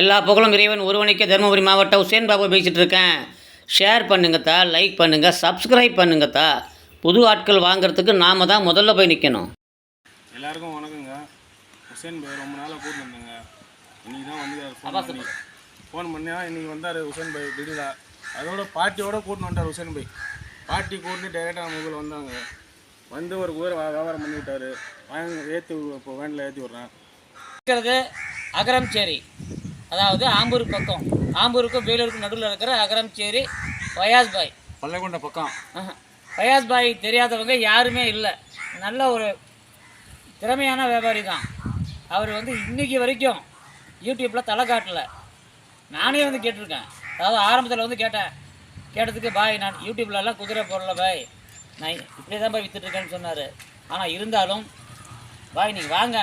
எல்லா புகழும் இறைவன் ஒருவனுக்கே தருமபுரி மாவட்டம் உசேன் பாபு பேசிகிட்டு இருக்கேன். ஷேர் பண்ணுங்கத்தா லைக் பண்ணுங்கள் சப்ஸ்கிரைப் பண்ணுங்கத்தா புது ஆட்கள் வாங்குறதுக்கு நாம தான் முதல்ல போய் நிற்கணும் எல்லாருக்கும் வணக்கங்க. ஹுசேன் பாய் ரொம்ப நாளாக கூட்டு வந்தேங்க. இன்னைக்கு தான் வந்து ஃபோன் பண்ணியா இன்னைக்கு வந்தார் ஹுசேன் பாய் திடீரா அதோட பாட்டியோட கூட்டின்னு வந்துட்டார் ஹுசேன் பாய் பாட்டி கூட்டிட்டு டைரெக்டாக நம்ம ஊரில் வந்தாங்க. வந்து ஒரு ஊரை வியாபாரம் பண்ணி விட்டாரு வாங்கி ஏற்றி இப்போ வேனில் ஏற்றி விட்றேன். இருக்கிறது அகரம்சேரி அதாவது ஆம்பூர் பக்கம். ஆம்பூருக்கும் வேலூருக்கும் நடுவில் இருக்கிற அகரம்சேரி ஃபயாஸ் பாய் பள்ளைக்கொண்ட பக்கம். ஆஹா. ஃபயாஸ் பாய் தெரியாதவங்க யாருமே இல்லை. நல்ல ஒரு திறமையான வியாபாரி தான். அவர் வந்து இன்னைக்கு வரைக்கும் யூடியூப்பில் தலை காட்டல. நானே வந்து கேட்டிருக்கேன். அதாவது ஆரம்பத்தில் வந்து கேட்டேன். கேட்டதுக்கு பாய் நான் யூடியூப்லலாம் குதிரை போடல பாய். நான் இப்படியே தான் பாய் விற்றுட்ருக்கேன்னு சொன்னார். ஆனால் இருந்தாலும் பாய் நீங்கள் வாங்க.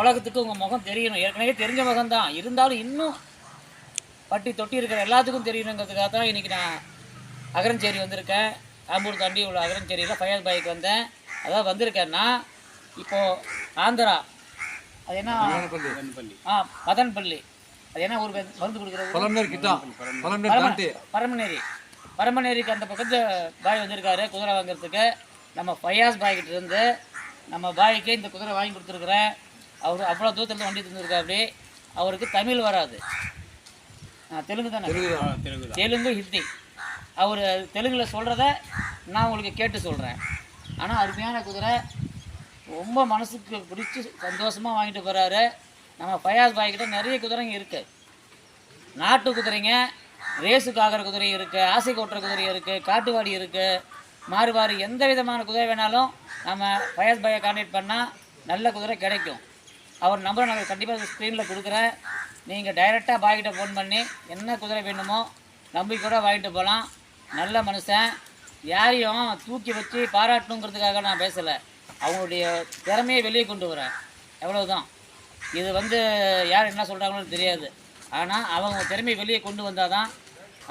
உலகத்துக்கு உங்கள் முகம் தெரியணும். ஏற்கனவே தெரிஞ்ச முகம் தான் இருந்தாலும் இன்னும் பட்டி தொட்டி இருக்கிற எல்லாத்துக்கும் தெரியணுங்கிறதுக்காக தான் இன்றைக்கி நான் அகரஞ்சேரி வந்திருக்கேன். ஆம்பூர் தாண்டி உள்ள அகரஞ்சேரியில் ஃபயர் பாய்க்கு வந்தேன். அதான் வந்திருக்கேன்னா இப்போது ஆந்திரா அது என்ன? ஆ மதன்பள்ளி அது என்ன ஒரு மருந்து கொடுக்குறது? பரமநேரி பரமநேரிக்கு அந்த பக்கத்து பாய் வந்திருக்காரு குதிரை வாங்குறதுக்கு. நம்ம ஃபயாஸ் பாய் கிட்ட இருந்து நம்ம பாய்க்கு இந்த குதிரை வாங்கி கொடுத்துருக்குறேன். அவர் அவ்வளோ தூரத்துலேருந்து வண்டி தந்துருக்காப்படி அவருக்கு தமிழ் வராது. தெலுங்கு தானே? தெலுங்கு ஹிந்தி. அவர் தெலுங்கில் சொல்கிறத நான் உங்களுக்கு கேட்டு சொல்கிறேன் ஆனால் அருமையான குதிரை. ரொம்ப மனசுக்கு பிடிச்சி சந்தோஷமாக வாங்கிட்டு போகிறாரு நம்ம ஃபயாஸ் பாய் கிட்ட நிறைய குதிரைங்க இருக்குது நாட்டு குதிரைங்க ரேஸுக்கு ஆகிற குதிரை இருக்குது ஆசை கொட்டுற குதிரை இருக்குது காட்டுவாடி இருக்குது மாறுவாரி எந்த விதமான குதிரை வேணாலும் நம்ம ஃபயாஸ் பாயை கான்டாக்ட் பண்ணால் நல்ல குதிரை கிடைக்கும். அவர் நம்பரை நான் கண்டிப்பாக ஸ்க்ரீனில் கொடுக்குறேன். நீங்கள் டைரெக்டாக பாய்கிட்ட ஃபோன் பண்ணி என்ன குதிரை வேணுமோ நம்பிக்கையோட வாங்கிட்டு போகலாம் நல்ல மனுஷன். யாரையும் தூக்கி வச்சு பாராட்டணுங்கிறதுக்காக நான் பேசலை. அவங்களுடைய திறமையை வெளியே கொண்டு வரேன். எவ்வளோதான் இது வந்து யார் என்ன சொல்கிறாங்களோ தெரியாது. ஆனால் அவங்க திறமையை வெளியே கொண்டு வந்தால் தான்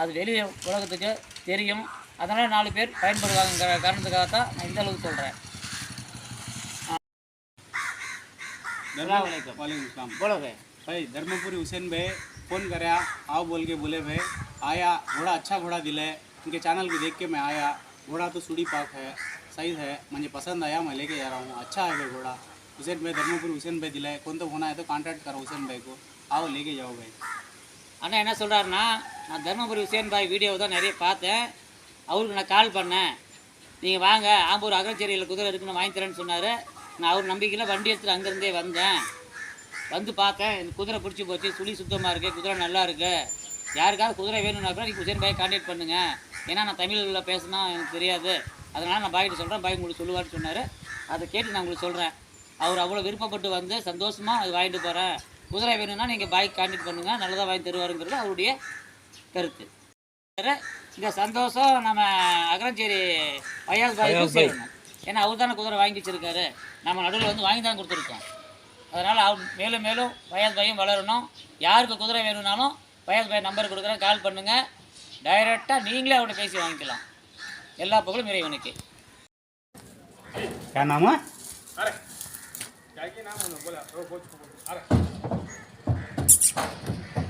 அது வெளியே உலகத்துக்கு தெரியும். அதனால் நாலு பேர் பயன்படுவாங்கிற காரணத்துக்காக தான் நான் இந்த அளவுக்கு சொல்கிறேன் वालेकुम बोलो भाई भाई धर्मपुरी हुसैन भाई फ़ोन कराया आओ बोल के बोले भाई आया घोड़ा अच्छा घोड़ा दिले उनके चैनल को देख के मैं आया घोड़ा तो सुड़ी पाक है सही है मुझे पसंद आया मैं लेके जा रहा हूँ अच्छा है भाई घोड़ा हुसैन भाई धर्मपुरी हुसैन भाई दिलाए कौन तो होना है तो कांटेक्ट करो हुसैन भाई को आओ लेके जाओ भाई அண்ணா என்ன சொல்கிறாருன்னா நான் தர்மபுரி உசேன் பாய் வீடியோ தான் நிறைய பார்த்தேன் அவருக்கு நான் கால் பண்ணேன் நீங்கள் வாங்க ஆம்பூர் அகரச்சேரியில் குதிரை இருக்குன்னு வாங்கி தரேன்னு சொன்னார் நான் அவர் நம்பிக்கையில் வண்டி எடுத்துகிட்டு அங்கேருந்தே வந்தேன். வந்து பார்த்தேன் இந்த குதிரை பிடிச்சி போச்சு சுழி சுத்தமாக இருக்குது குதிரை நல்லா இருக்குது யாருக்காவது குதிரை வேணும்னா கூட நீங்கள் உசேன் பாய் கான்டாக்ட் பண்ணுங்கள் ஏன்னா நான் தமிழில் பேசினா எனக்கு தெரியாது. அதனால் நான் பாய்கிட்ட சொல்கிறேன் பாய் உங்களுக்கு சொல்லுவார்னு சொன்னார். அதை கேட்டு நான் உங்களுக்கு சொல்கிறேன் அவர் அவ்வளோ விருப்பப்பட்டு வந்து சந்தோஷமாக அது வாங்கிட்டு போகிறேன் குதிரை வேணும்னா நீங்கள் பாய்க்கு கான்டாக்ட் பண்ணுங்கள் நல்லதாக வாங்கி தருவாருங்கிறது அவருடைய கருத்து. இந்த சந்தோஷம் நம்ம அகரஞ்சேரி பையாஸ் பாய்க்கும் சேரணும் ஏன்னா அவர் தானே குதிரை வாங்கி வச்சிருக்காரு நம்ம நடுவில் வந்து வாங்கி தான் கொடுத்துருக்கோம் அதனால் அவர் மேலும் மேலும் பயாஸ் பாயும் வளரணும் யாருக்கு குதிரை வேணும்னாலும் பயாஸ் பாய் நம்பர் கொடுக்குறேன் கால் பண்ணுங்கள் டைரெக்டாக நீங்களே அவரை பேசி வாங்கிக்கலாம் எல்லா புகழும் இறைவனுக்கு क्या नाम है अरे क्या क्या नाम है बोला वो कोच को बोल अरे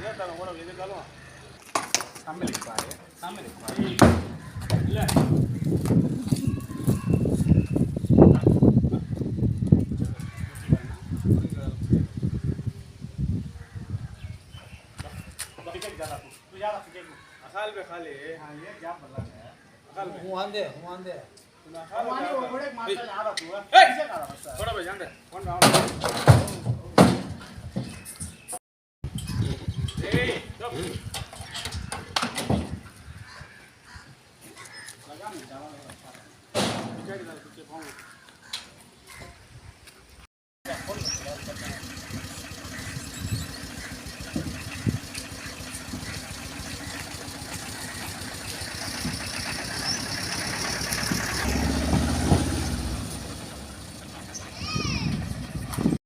ये तालो बोलो ये तालो सामने लिख पा रहे सामने लिख पा இல்ல ಅಕಾಲ್ಬೇಕು ಖಾಲಿ હું આંદે હું આંદે ಕೊಡಬೇಕು ಜಂಡೆ ಕೊಂಡು ಅವನು ಏಯ್